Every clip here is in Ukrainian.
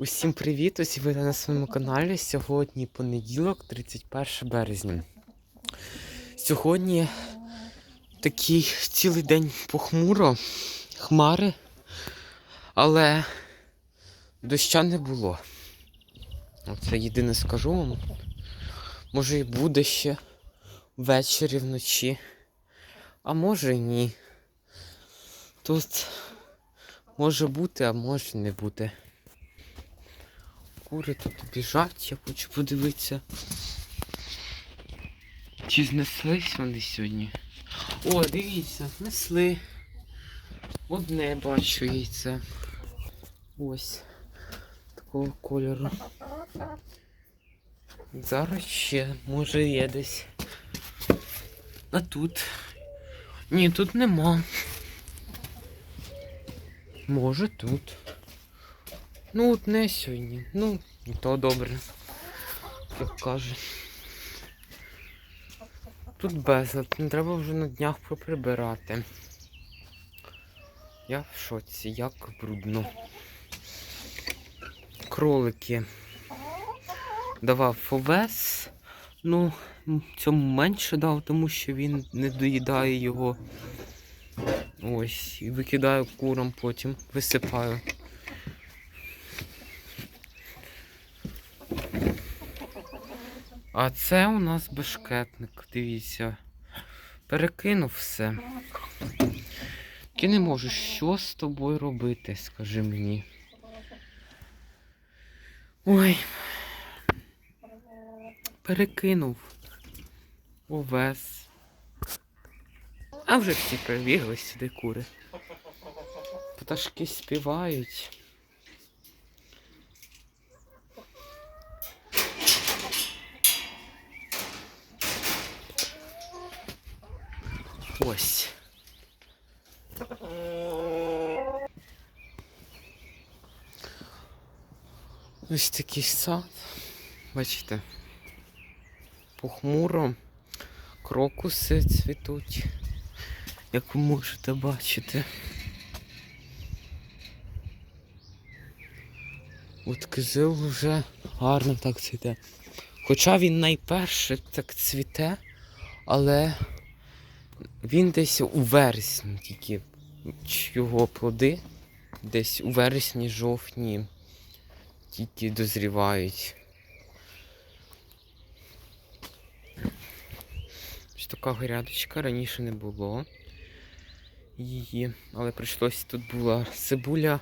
Усім привіт! Усі ви на своєму каналі. Сьогодні понеділок, 31 березня. Сьогодні такий цілий день похмуро, хмари, але доща не було. Оце єдине скажу вам. Може і буде ще ввечері вночі, а може і ні. Тут може бути, а може не бути. Кури тут біжать, я хочу подивитися. Чи знеслись вони сьогодні? О, дивіться, знесли. Одне бачу яйце. Ось. Такого кольору. Зараз ще, може є десь. А тут. Ні, тут нема. Може тут. Ну, от не сьогодні. Ну, і то добре. Як каже. Тут безлад, не треба вже на днях поприбирати. Я в шоці, як брудно. Кролики. Давав овес. Ну, цьому менше дав, тому що він не доїдає його. Ось, і викидаю курам потім, висипаю. А це у нас бешкетник, дивіться. Перекинув все. Я не можу, що з тобою робити, скажи мені. Ой. Перекинув. Овес. А вже всі прибігли сюди кури. Пташки співають. Ось. Ось такий сад. Бачите. Похмуро. Крокуси цвітуть, як ви можете бачити. От кизил вже гарно так цвіте. Хоча він найперше так цвіте, але він десь у вересні тільки його плоди, десь у вересні, жовтні тільки дозрівають. Така грядочка, раніше не було її, але прийшлося тут була цибуля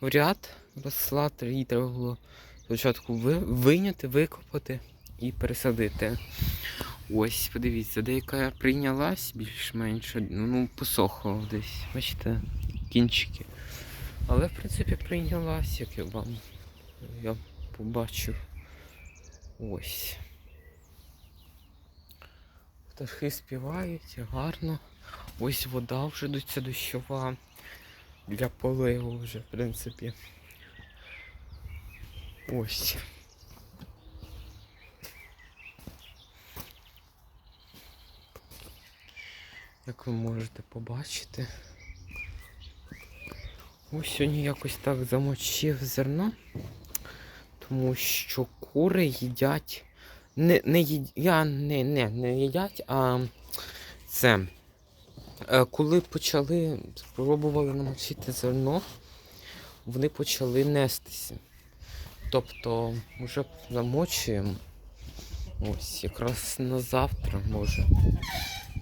в ряд росла, її треба було спочатку ви- вийняти, викопати і пересадити. Ось, подивіться, деяка прийнялась більш-менш, ну, ну посохла десь, бачите, кінчики. Але в принципі прийнялась, як я вам я побачив. Ось. Птахи співають, гарно. Ось вода вже ця дощова. Для поливу вже, в принципі. Ось. Як ви можете побачити. Ось сьогодні якось так замочив зерно, тому що кури їдять. Не, не їдять, я не, не, не їдять, а це. Е, Коли почали, спробували намочити зерно, вони почали нестися. Тобто вже замочуємо. Ось якраз на завтра може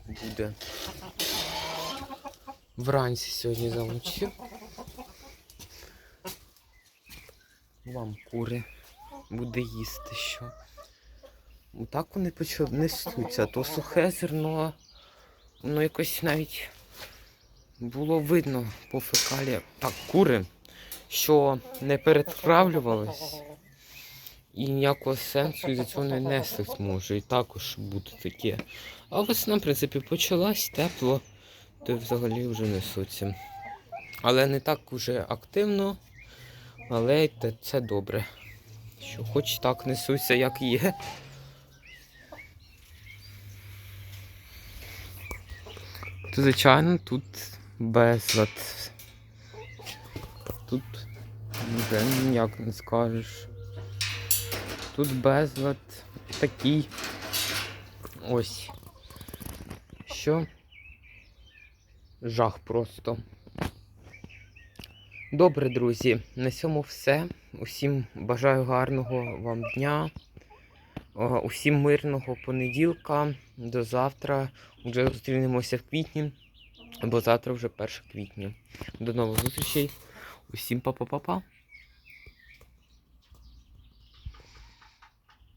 буде. Вранці сьогодні замочив. Вам кури буде їсти що. Так вони почали нестуться, а то сухе зерно, воно якось навіть було видно по фекалі. Так, кури, що не перетравлювались і ніякого сенсу із цього не неслись може. І також бути таке. А весна, в принципі, почалась тепло, то взагалі вже несуться. Але не так уже активно, але це добре. Що хоч так несуться, як є. То, звичайно, тут безлад. Тут Вже ніяк не скажеш. Тут безлад такий. Ось. Що? Жах просто. Добре, друзі, на цьому все. Усім бажаю гарного вам дня. Е, Усім мирного понеділка. До завтра. Вже зустрінемося в квітні, бо завтра вже 1 квітня. До нових зустрічей. Усім па-па-па-па.